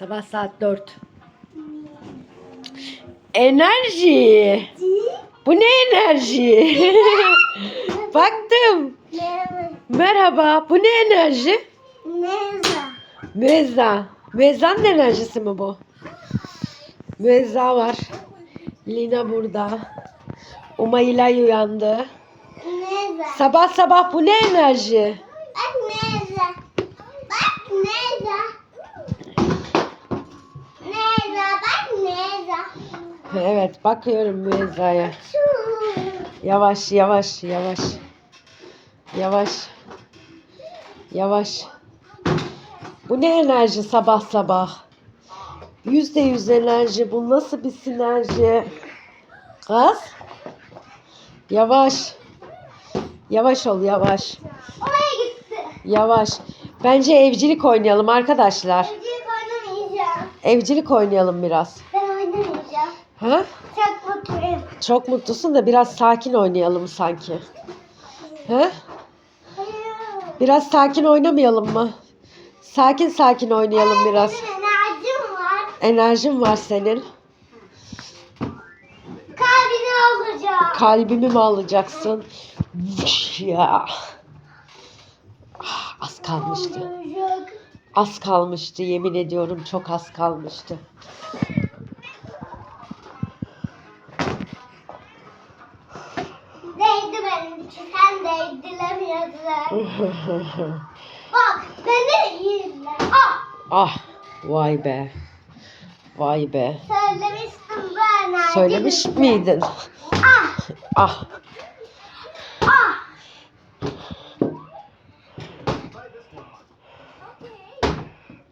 Sabah saat 4. Enerji. Bu ne enerji? Baktım. Merhaba. Bu ne enerji? Neza. Müezza. Müezzanın enerjisi mi bu? Müezza var. Lina burada. Umaylay uyandı. Neza. Sabah sabah bu ne enerji? Bak neza. Bak neza. Neza bak neza. Evet bakıyorum Müezza'ya. Yavaş yavaş yavaş. Yavaş. Yavaş. Bu ne enerji sabah sabah? Yüzde yüz enerji. Bu nasıl bir sinerji? Kız. Yavaş. Yavaş ol yavaş. Oraya gitti. Yavaş. Bence evcilik oynayalım arkadaşlar. Evcilik oynamayacağım. Evcilik oynayalım biraz. Ha? Çok mutluyum. Çok mutlusun da biraz sakin oynayalım sanki. Hayır. Biraz sakin oynamayalım mı? Sakin sakin oynayalım biraz. Enerjim var. Enerjin var senin. Kalbini alacağım. Kalbimi mi alacaksın? Vış ya. Ah, Az kalmıştı. Az kalmıştı yemin ediyorum çok az kalmıştı. Değdi benimki. Sen değdiremiyorsun. Bak beni iyi izle. Ah ah vay be. Vay be. söylemiştim enerji. Söylemiş bize. miydin? Ah Ah ah.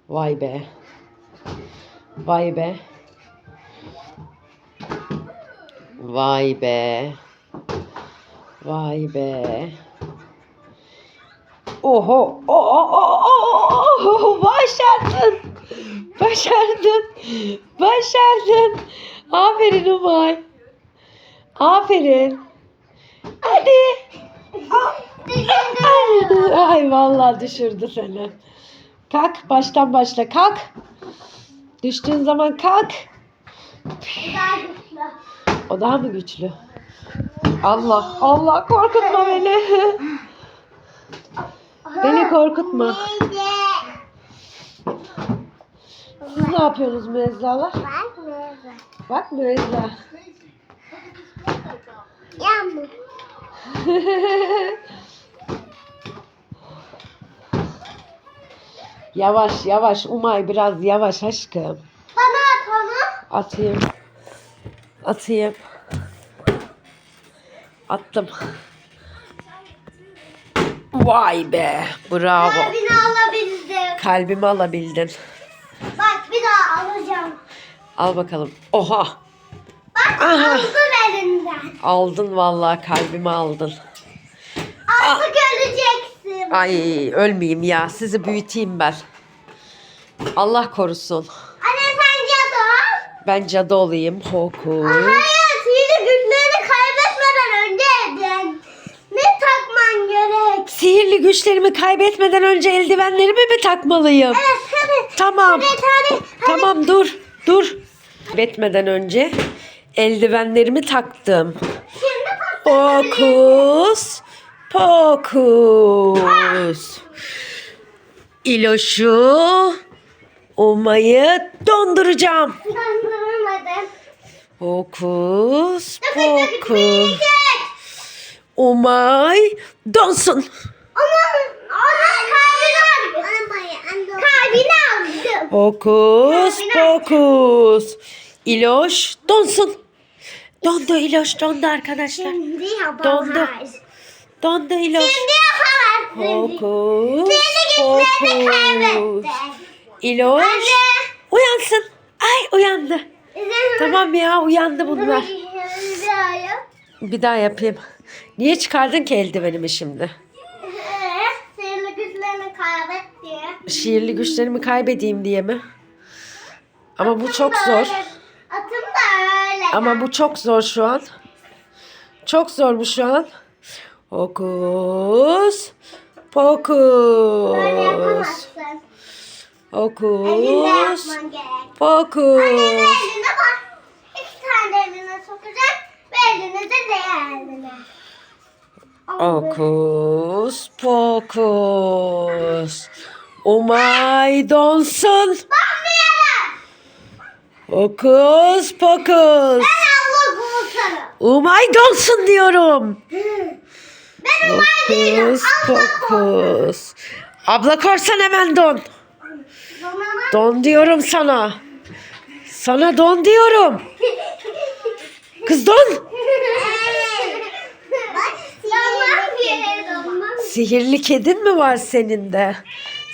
Vay be. Vay be. Vay be. Vay be. Oho. Oh, oh, oh, oh, oh, başardın. Başardın. Başardın. Aferin Umay. Aferin. Hadi. Ay vallahi düşürdü seni. Kalk baştan başla kalk. Düştüğün zaman kalk. Daha güçlü. O daha mı güçlü? Allah Allah korkutma beni. Beni korkutma. Siz ne yapıyorsunuz müezzalar? Bak neydi? Bak müezza. Yağmur. yavaş yavaş Umay biraz yavaş aşkım. Bana at onu. Atayım. Atayım. Attım. Vay be. Bravo. Kalbini alabildim. Kalbimi alabildin. Bak bir daha alacağım. Al bakalım. Oha. Bak Aha. aldım elinden. Aldın vallahi kalbimi aldın. Artık öleceksin. Ay ölmeyeyim ya. Sizi büyüteyim ben. Allah korusun. Anne sen cadı ol. Ben cadı olayım. Hokus. Hayır sihirli güçlerini kaybetmeden önce evden. Ne takman gerek? Sihirli güçlerimi kaybetmeden önce eldivenlerimi mi takmalıyım? Evet hadi. Tamam. Evet hadi. hadi. Tamam dur. Dur. Kaybetmeden önce eldivenlerimi taktım. Hokus pokus. İloşu Umay'ı donduracağım. Donduramadım. Tıkır pokus. Umay donsun. Hokus pokus. İloş donsun. Dondu İloş dondu arkadaşlar. Şimdi Dondu. Dondu İloş. Şimdi yapamaz. Hokus pokus. İloş Anne. uyansın. Ay uyandı. Tamam ya uyandı bunlar. Bir daha yap. Bir daha yapayım. Niye çıkardın ki eldivenimi şimdi? Şiirli güçlerimi kaybedeyim diye mi? Ama bu çok zor. Atım da öyle. Ama bu çok zor şu an. Çok zor bu şu an. Böyle pokus. yapman gerek. Annenin pokus. Pokus. Umay donsun. Hokus pokus. Kurtarım. Umay donsun diyorum. Ben umay değilim. Hokus pokus. Abla korsan hemen don. Don diyorum sana. Sana don diyorum. Kız don. Sihirli kedin mi var senin de?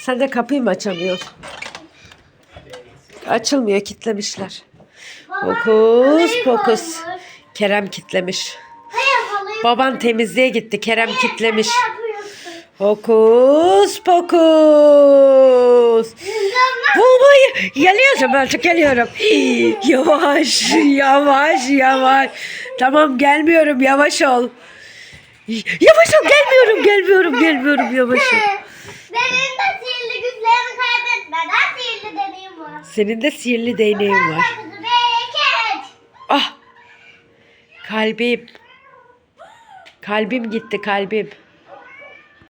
Sen de kapıyı mı açamıyorsun? Açılmıyor, kitlemişler. Hokus pokus. Kerem kitlemiş. Baban temizliğe gitti, Kerem kitlemiş. Hokus pokus. Bulmayı geliyorsun artık geliyorum. Hii, Yavaş, yavaş, yavaş. Tamam gelmiyorum, yavaş ol. Yavaş ol, gelmiyorum, gelmiyorum, gelmiyorum, yavaş ol. Benim de güçlerimi kaybetmeden sihirli deneyim var. Senin de sihirli değneğin var. Ah! Kalbim. Kalbim gitti kalbim.